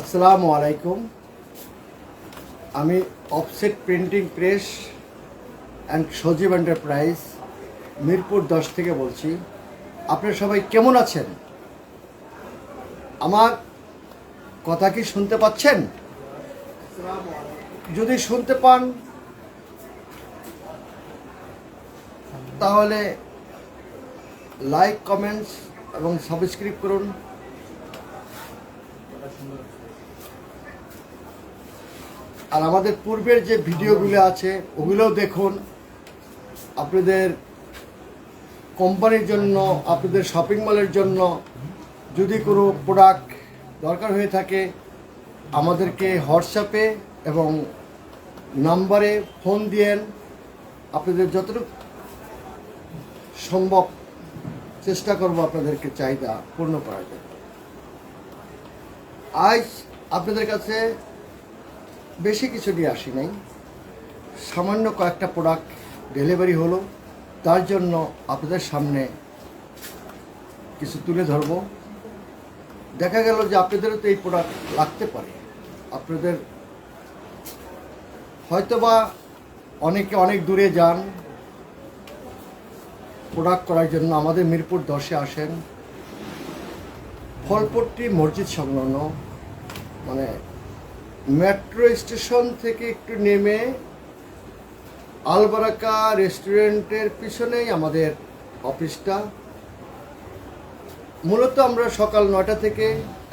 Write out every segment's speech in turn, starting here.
আসসালামু আলাইকুম। আমি offset printing press and Sajib enterprise, Mirpur দশ থেকে বলছি। আপনারা সবাই কেমন আছেন? আমার কথা কি শুনতে পাচ্ছেন? যদি শুনতে পান, তাহলে লাইক, কমেন্টস এবং সাবস্ক্রাইব করুন। আর আমাদের পূর্বের যে ভিডিওগুলো আছে, ওগুলোও দেখুন। আপনাদের কোম্পানির জন্য, আপনাদের শপিং মলের জন্য যদি কোনো প্রোডাক্ট দরকার হয়ে থাকে, আমাদেরকে হোয়াটসঅ্যাপে এবং নাম্বারে ফোন দিয়েন। আপনাদের যতটুকু সম্ভব চেষ্টা করব আপনাদেরকে চাহিদা পূর্ণ করার জন্য। আজ আপনাদের কাছে বেশি কিছু নিয়ে আসি নাই। সামান্য কয়েকটা প্রোডাক্ট ডেলিভারি হলো। তার জন্য আপনাদের সামনে কিছু তুলে ধরব। দেখা গেল যে আপনাদেরও তো এই প্রোডাক্ট লাগতে পারে। আপনাদের হয়তোবা অনেকে অনেক দূরে যান। প্রোডাক্ট করার জন্য আমাদের মিরপুর দশে আসেন। ফলপট্টি মসজিদ সংলগ্ন মানে মেট্রো স্টেশন থেকে একটু নেমে আলবারাকা রেস্টুরেন্টের পিছনেই আমাদের অফিসটা। মূলত আমরা সকাল নটা থেকে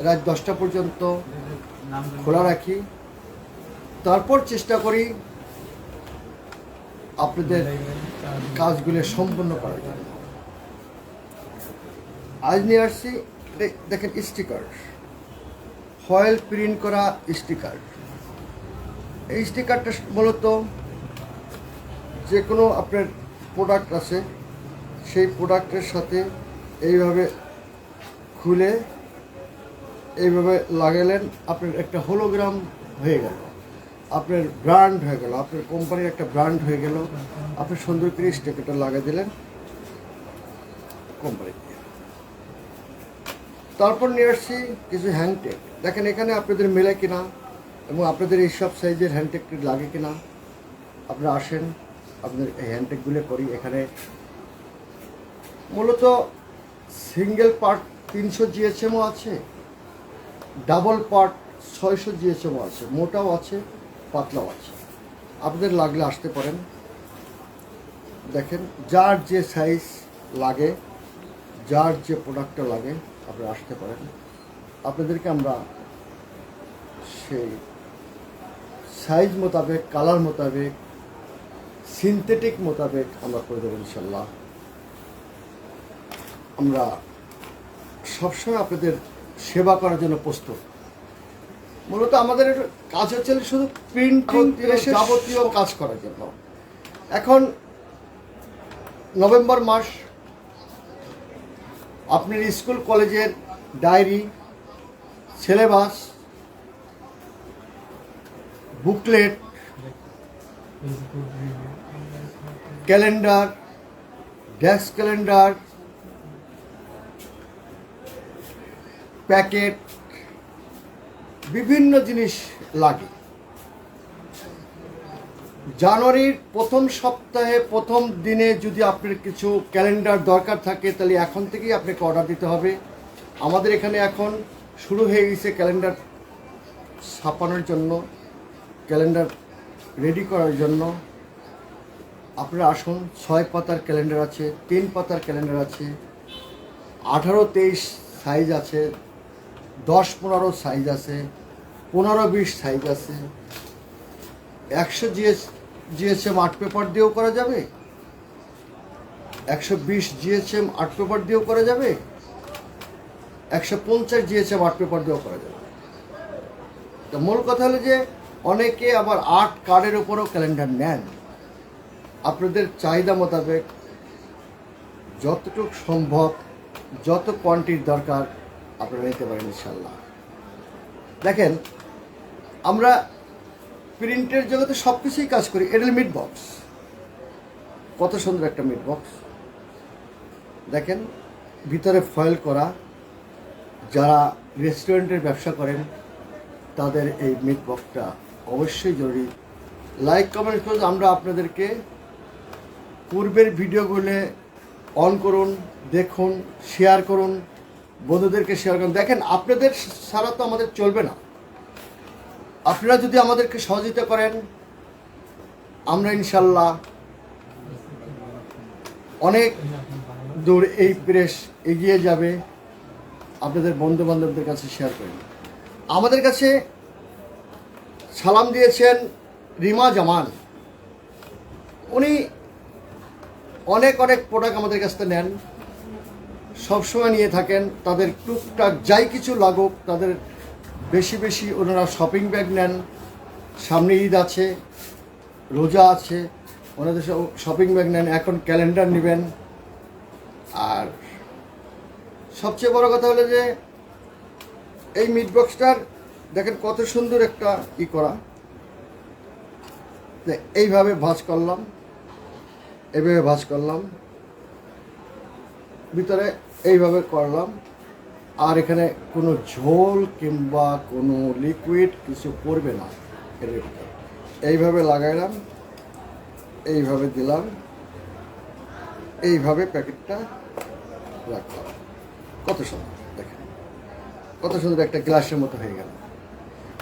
রাত দশটা পর্যন্ত খোলা রাখি। তারপর চেষ্টা করি আপনাদের কাজগুলো সম্পন্ন করার জন্য। আজ নিয়ে আসছি দেখেন স্টিকার ফয়েল প্রিন্ট করা স্টিকার। এই স্টিকারটা মূলত যে কোনো আপনার প্রোডাক্ট আছে, সেই প্রোডাক্টের সাথে এইভাবে খুলে এইভাবে লাগালেন, আপনার একটা হোলোগ্রাম হয়ে গেল। আপনার ব্র্যান্ড হয়ে গেল, আপনার কোম্পানির একটা ব্র্যান্ড হয়ে গেল। আপনি সুন্দর করে স্টিকারটা লাগিয়ে দিলেন কোম্পানি দিয়ে তারপর নিয়ে আসছি কিছু হ্যান্ডটেক দেখেন, এখানে আপনাদের মেলে কিনা এবং আপনাদের এই সব সাইজের হ্যান্ডটেক লাগে কিনা। আপনারা আসেন, আপনাদের এই হ্যান্ডটেকগুলো করি। এখানে মূলত সিঙ্গেল পার্ট তিনশো জিএসএমও আছে ডাবল পার্ট ছয়শো জিএসএমও আছে, মোটাও আছে, পাতলাও আছে। আপনাদের লাগলে আসতে পারেন। দেখেন, যার যে সাইজ লাগে, যার যে প্রোডাক্টটা লাগে আপনারা আসতে পারেন। আপনাদেরকে আমরা সেই সাইজ মোতাবেক কালার মোতাবেক সিনথেটিক মোতাবেক আমরা করে দেবো ইনশাল্লাহ আমরা সবসময় আপনাদের সেবা করার জন্য প্রস্তুত। মূলত আমাদের কাজ হচ্ছে শুধু প্রিন্টিং যাবতীয় কাজ করার জন্য। এখন নভেম্বর মাস আপনার স্কুল কলেজের diary syllabus booklet calendar desk calendar packet বিভিন্ন জিনিস লাগে। জানুয়ারির প্রথম সপ্তাহে প্রথম দিনে যদি আপনার কিছু ক্যালেন্ডার দরকার থাকে, তাহলে এখন থেকেই আপনাকে অর্ডার দিতে হবে। আমাদের এখানে এখন শুরু হয়ে গেছে ক্যালেন্ডার ছাপানোর জন্য, ক্যালেন্ডার রেডি করার জন্য। আপনারা আসুন, ছয় পাতার ক্যালেন্ডার আছে, তিন পাতার ক্যালেন্ডার আছে, আঠারো তেইশ সাইজ আছে, দশ পনেরো সাইজ আছে, পনেরো বিশ সাইজ আছে, একশো জিএস জিএসএম আর্ট পেপার দিয়েও করা যাবে? একশো বিশ জিএসএম আর্ট পেপার দিয়েও করা যাবে? একশো পঞ্চাশ জিএসএম আর্ট পেপার দিয়েও করা যাবে। তো মূল কথা হলো যে, অনেকে আবার আর্ট কার্ডের উপরও ক্যালেন্ডার নেন। আপনাদের চাহিদা মোতাবেক যতটুকু সম্ভব, যত কোয়ান্টিটির দরকার, আপনারা নিতে পারেন ইনশাল্লাহ দেখেন, আমরা প্রিন্টের জগতে সব কিছুই কাজ করি। এটা মিট বক্স কত সুন্দর একটা মিট বক্স দেখেন, ভিতরে ফয়েল করা। যারা রেস্টুরেন্টের ব্যবসা করেন, তাদের এই মিট বক্সটা অবশ্যই জরুরি। লাইক কমেন্ট করে আমরা আপনাদেরকে পূর্বের ভিডিওগুলো অন করুন, দেখুন শেয়ার করুন, বন্ধুদেরকে শেয়ার করুন। দেখেন, আপনাদের ছাড়া তো আমাদের চলবে না। আপনারা যদি আমাদেরকে সহযোগিতা করেন, আমরা ইনশাল্লাহ অনেক দূর এই প্রেস এগিয়ে যাবে আপনাদের বন্ধু বান্ধবদের কাছে শেয়ার করেন আমাদের কাছে সালাম দিয়েছেন রিমা জামান। উনি অনেক অনেক প্রোডাক্ট আমাদের কাছ থেকে নেন। সবসময় নিয়ে থাকেন, তাদের টুকটাক যাই কিছু লাগুক, তাদের বেশি বেশি ওনারা শপিং ব্যাগ নেন। সামনে ঈদ আছে, রোজা আছে, ওনাদের শপিং ব্যাগ নেন, এখন ক্যালেন্ডার নেবেন। আর সবচেয়ে বড় কথা হলো যে, এই মিট বক্সটার দেখেন কত সুন্দর একটা ই করা। এইভাবে ভাঁজ করলাম এইভাবে ভাঁজ করলাম, ভিতরে এইভাবে করলাম। আর এখানে কোনো ঝোল কিংবা কোনো লিকুইড কিছু পড়বে না এর ভিতরে। এইভাবে লাগাইলাম, এইভাবে দিলাম, এইভাবে প্যাকেটটা রাখলাম। কত সুন্দর, দেখেন। কত সুন্দর একটা গ্লাসের মতো হয়ে গেল।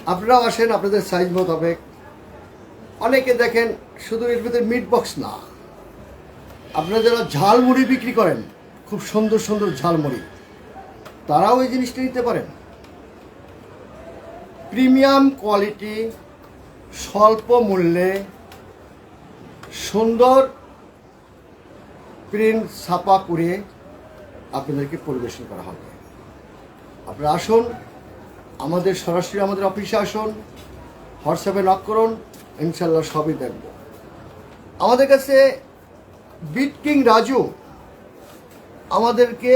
আপনারাও আসেন, আপনাদের সাইজ মোতাবেক। অনেকে দেখেন শুধু এর ভিতরে মিট বক্স না। আপনারা যারা ঝালমুড়ি বিক্রি করেন, খুব সুন্দর সুন্দর ঝালমুড়ি। তারাও এই জিনিসটা নিতে পারেন। প্রিমিয়াম কোয়ালিটি, স্বল্প মূল্যে, সুন্দর প্রিন্ট ছাপা করে আপনাদেরকে পরিবেশন করা হবে। আপনারা আসুন, আমাদের সরাসরি আমাদের অফিসে আসুন, হোয়াটসঅ্যাপে নক করুন ইনশাল্লাহ সবই দেখব। আমাদের কাছে বিট কিং রাজু আমাদেরকে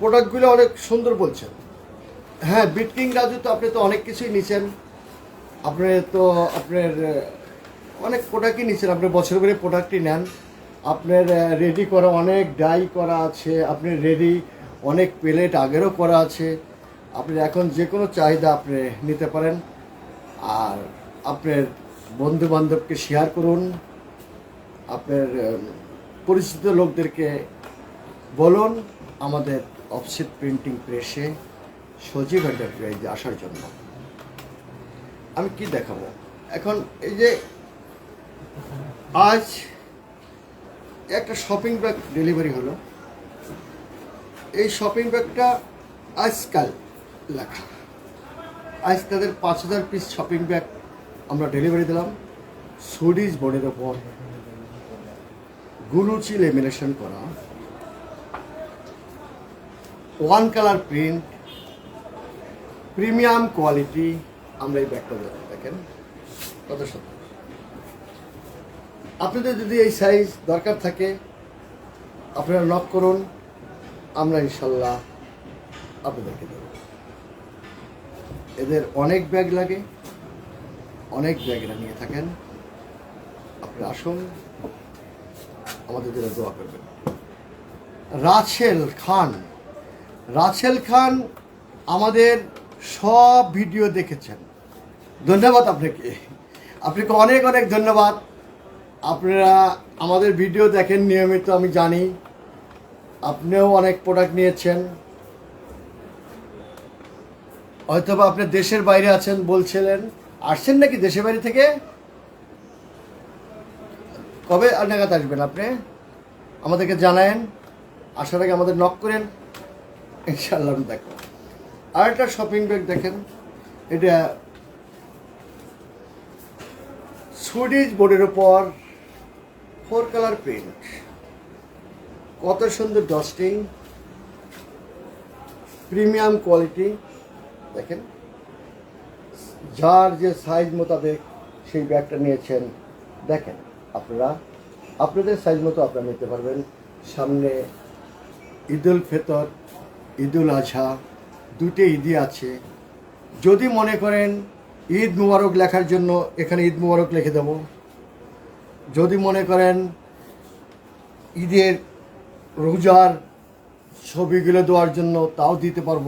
প্রোডাক্টগুলো অনেক সুন্দর বলছেন। হ্যাঁ বিট কিং রাজু তো আপনি তো অনেক কিছুই নিছেন। আপনি তো আপনার অনেক প্রোডাক্টই নিচ্ছেন আপনি বছর করে প্রোডাক্টই নেন। আপনার রেডি করা অনেক ডাই করা আছে। আপনি রেডি অনেক প্লেট আগেরও করা আছে। আপনি এখন যে কোনো চাহিদা আপনি নিতে পারেন। আর আপনার বন্ধু বান্ধবকে শেয়ার করুন। আপনার পরিচিত লোকদেরকে বলুন। আমাদের অফসেট প্রিন্টিং প্রেসে সজীব এন্টারপ্রাইজে আসার জন্য। আমি কি দেখাবো? এখন এই যে আজ একটা শপিং ব্যাগ ডেলিভারি হলো। এই শপিং ব্যাগটা আজকাল লেখা। আজ তাদের পাঁচ হাজার পিস শপিং ব্যাগ আমরা ডেলিভারি দিলাম। সুডিজ বোর্ডের ওপর গুরুচি লেমিনেশন করা। One colour print premium quality আমরা এই ব্যাগটা দিলাম দেখেন কত সুন্দর। আপনাদের যদি এই সাইজ দরকার থাকে, আপনারা নক করুন, আমরা ইনশাল্লাহ আপনাদেরকে দেব। এদের অনেক ব্যাগ লাগে, অনেক ব্যাগ এরা নিয়ে থাকেন। আপনি আসুন, আমাদের দোয়া করবেন। রাছেল খান। রাছেল খান আমাদের সব ভিডিও দেখেছেন। ধন্যবাদ আপনাকে। আপনাকে অনেক অনেক ধন্যবাদ। আপনারা আমাদের ভিডিও দেখেন, নিয়মিত আমি জানি। আপনিও অনেক প্রোডাক্ট নিয়েছেন। হয়তোবা আপনি দেশের বাইরে আছেন বলছিলেন। আসছেন নাকি দেশের বাইরে থেকে? কবে নাগাদ আসবেন আপনি? আমাদেরকে জানায়েন। আসার আগে আমাদের নক করেন। ইনশাল্লাহ দেখো আর একটা শপিং ব্যাগ দেখেন, এটা সুইডিশ বোর্ডের উপর ফোর কালার প্রিন্ট কত সুন্দর ডস্টিং প্রিমিয়াম কোয়ালিটি দেখেন, যার যে সাইজ মোতাবেক সেই ব্যাগটা নিয়েছেন। দেখেন, আপনারা, আপনাদের সাইজ মতো আপনারা নিতে পারবেন। সামনে ঈদুল ফেতর ঈদুল আজহা দুটি ঈদই আছে। যদি মনে করেন ঈদ মুবারক লেখার জন্য এখানে ঈদ মুবারক লিখে দেব। যদি মনে করেন ঈদের রোজার ছবিগুলো দেওয়ার জন্য তাও দিতে পারব।